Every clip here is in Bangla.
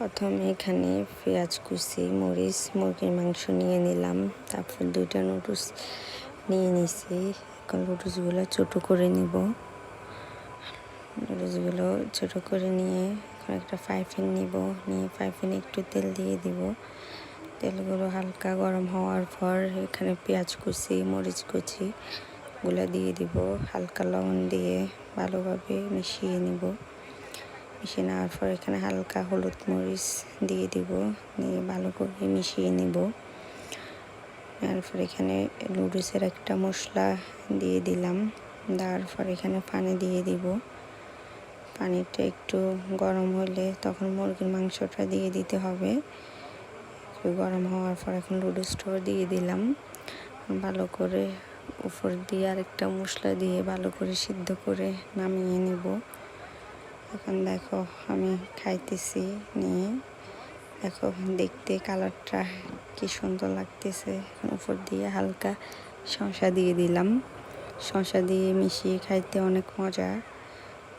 প্রথমে এখানে পেঁয়াজ কুচি, মরিচ, মুরগির মাংস নিয়ে নিলাম। তারপর দুইটা নুডলস নিয়ে নিছি। এখন নুডলসগুলো ছোটো করে নিব। নুডলসগুলো ছোটো করে নিয়ে এখন একটা ফ্রাইপ্যান নিব। নিয়ে ফ্রাইপ্যানে একটু তেল দিয়ে দিব। তেলগুলো হালকা গরম হওয়ার পর এখানে পেঁয়াজ কুচি, মরিচ কুচি গুলো দিয়ে দিব। হালকা লবণ দিয়ে ভালোভাবে মিশিয়ে নিব। মিশিয়ে নেওয়ার পর এখানে হালকা হলুদ মরিচ দিয়ে দিব, দিয়ে ভালো করে মিশিয়ে নিব। তারপর এখানে নুডলসের একটা মশলা দিয়ে দিলাম। দেওয়ার পর এখানে পানি দিয়ে দিব। পানিটা একটু গরম হলে তখন মুরগির মাংসটা দিয়ে দিতে হবে। একটু গরম হওয়ার পর এখন নুডলসটাও দিয়ে দিলাম। ভালো করে উপর দিয়ে আরেকটা মশলা দিয়ে ভালো করে সিদ্ধ করে নামিয়ে নিব। এখন দেখো আমি খাইতেছি, নিয়ে দেখো দেখতে কালারটা কি সুন্দর লাগতেছে। উপর দিয়ে হালকা শসা দিয়ে দিলাম। শসা দিয়ে মিশিয়ে খাইতে অনেক মজা।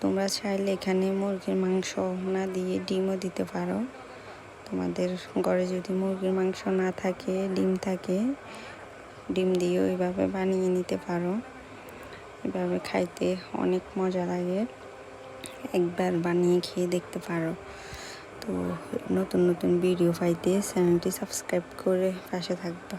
তোমরা চাইলে এখানে মুরগির মাংস না দিয়ে ডিমও দিতে পারো। তোমাদের ঘরে যদি মুরগির মাংস না থাকে, ডিম থাকে, ডিম দিয়েও এইভাবে বানিয়ে নিতে পারো। এভাবে খাইতে অনেক মজা লাগে। একবার বানিয়ে খেয়ে দেখতে পারো। তো নতুন নতুন ভিডিও পাইতে চ্যানেলটি সাবস্ক্রাইব করে পাশে থাকবা।